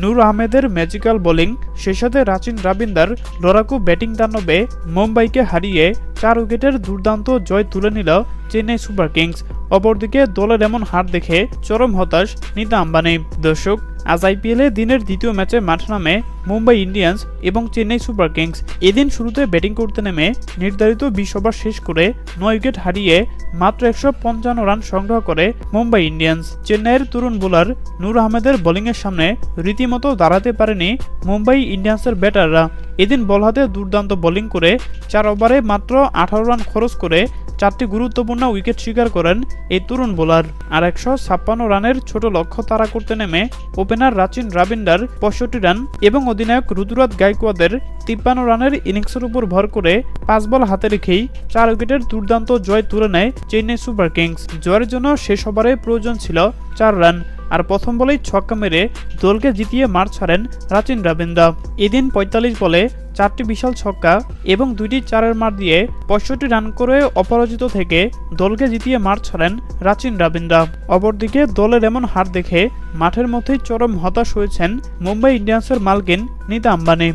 নূর আহমেদের magical bowling, সেই সাথে রাচিন রাবিন্দার লড়াকু ব্যাটিং দানবে মুম্বাইকে হারিয়ে চার উইকেটের দুর্দান্ত জয় তুলে নিল চেন্নাই সুপার কিংস। অপরদিকে দলের এমন হার দেখে চরম হতাশ নিতা আম্বানি। দর্শক, আজ আইপিএলে দিনের দ্বিতীয় ম্যাচে মাঠ নামে মুম্বাই ইন্ডিয়ান্স এবং চেন্নাই সুপার কিংস। এদিন শুরুতে ব্যাটিং করতে নেমে নির্ধারিত বিশ ওভার শেষ করে নয় উইকেট হারিয়ে মাত্র একশো পঞ্চান্ন রান সংগ্রহ করে মুম্বাই ইন্ডিয়ান্স। চেন্নাইয়ের তরুণ বোলার নূর আহমেদের বোলিংয়ের সামনে রীতিমতো দাঁড়াতে পারেনি মুম্বাই ইন্ডিয়ান্সের ব্যাটাররা। এদিন বল হাতে দুর্দান্ত বোলিং করে চার ওভারে মাত্র আঠারো রান খরচ করে চারটি গুরুত্বপূর্ণ উইকেট শিকার করেন এই তরুণ বোলার আর একশো ছাপ্পান্ন রানের ছোট লক্ষ্য তারা করতে নেমে ওপেনার রাচিন রাবিন্ডার পঁয়ষট্টি রান এবং অধিনায়ক রুতুরাত গাইকোয়াদের তিপ্পান্ন রানের ইনিংসের উপর ভর করে পাঁচ বল হাতে রেখেই চার উইকেটের দুর্দান্ত জয় তুলে নেয় চেন্নাই সুপার কিংস। জয়ের জন্য শেষ ওভারে প্রয়োজন ছিল চার রান, আর প্রথম বলেই ছক্কা মেরে দলকে জিতিয়ে মার ছাড়েন রাচিন রাবিন্দা। এদিন পঁয়তাল্লিশ বলে চারটি বিশাল ছক্কা এবং দুইটি চারের মার দিয়ে পঁয়ষট্টি রান করে অপরাজিত থেকে দলকে জিতিয়ে মার ছাড়েন রাচিন রাবিন্দা। অপরদিকে দলের এমন হার দেখে মাঠের মধ্যেই চরম হতাশ হয়েছেন মুম্বাই ইন্ডিয়ান্সের মালকিন নিতা আম্বানি।